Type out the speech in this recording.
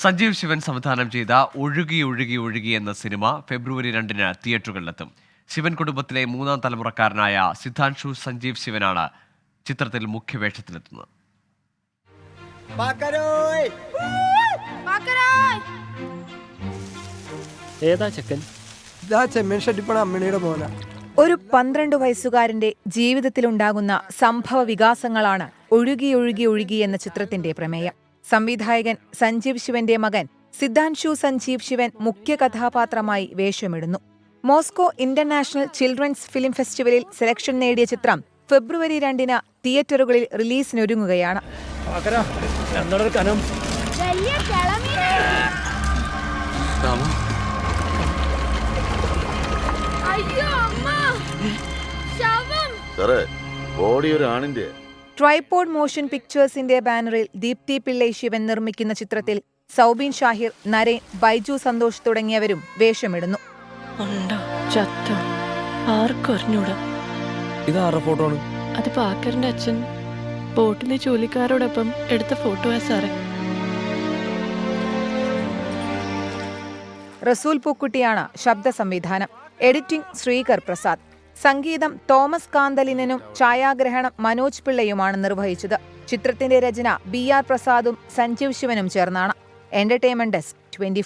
സഞ്ജീവ് ശിവൻ സംവിധാനം ചെയ്ത ഒഴുകി ഒഴുകി ഒഴുകി എന്ന സിനിമ ഫെബ്രുവരി രണ്ടിന് തിയേറ്ററുകളിലെത്തും. ശിവൻ കുടുംബത്തിലെ മൂന്നാം തലമുറക്കാരനായ സിദ്ധാൻഷു സഞ്ജീവ് ശിവനാണ് ചിത്രത്തിൽ മുഖ്യവേഷത്തിലെത്തുന്നത് ഏതാ ചെക്കൻ? അമ്മിണിയുടെ മോന. ഒരു പന്ത്രണ്ട് വയസ്സുകാരന്റെ ജീവിതത്തിലുണ്ടാകുന്ന സംഭവ വികാസങ്ങളാണ് ഒഴുകി ഒഴുകി ഒഴുകി എന്ന ചിത്രത്തിന്റെ പ്രമേയം. സംവിധായകൻ സഞ്ജീവ് ശിവന്റെ മകൻ സിദ്ധാൻഷു സഞ്ജീവ് ശിവൻ മുഖ്യ കഥാപാത്രമായി വേഷമിടുന്നു. മോസ്കോ ഇന്റർനാഷണൽ ചിൽഡ്രൻസ് ഫിലിം ഫെസ്റ്റിവലിൽ സെലക്ഷൻ നേടിയ ചിത്രം ഫെബ്രുവരി രണ്ടിന് തിയേറ്ററുകളിൽ റിലീസിനൊരുങ്ങുകയാണ്. അയ്യോ അമ്മ. ശവം. സാറേ ബോഡി ഒരു ആണിന്റെ. ട്രൈപോഡ് മോഷൻ പിക്ചേഴ്സിന്റെ ബാനറിൽ ദീപ്തി പിള്ളൈ ശിവൻ നിർമ്മിക്കുന്ന ചിത്രത്തിൽ സൗബിൻ ഷാഹിർ നരേൻ ബൈജു സന്തോഷ് തുടങ്ങിയവരും വേഷമിടുന്നു. ഫോട്ടോ അത് പാക്കറിന്റെ അച്ഛൻ. ബോട്ടിലെ ജോലിക്കാരോടൊപ്പം എടുത്ത ഫോട്ടോയാ സാറേ. റസൂൽ പൂക്കുട്ടിയാണ് ശബ്ദ സംവിധാനം എഡിറ്റിംഗ് ശ്രീകർ പ്രസാദ്. സംഗീതം തോമസ് കാന്തലിനും ഛായാഗ്രഹണം മനോജ് പിള്ളയുമാണ് നിർവഹിച്ചത്. ചിത്രത്തിന്റെ രചന ബി ആർ പ്രസാദും സഞ്ജീവ് ശിവനും ചേർന്നാണ്. Entertainment desk twenty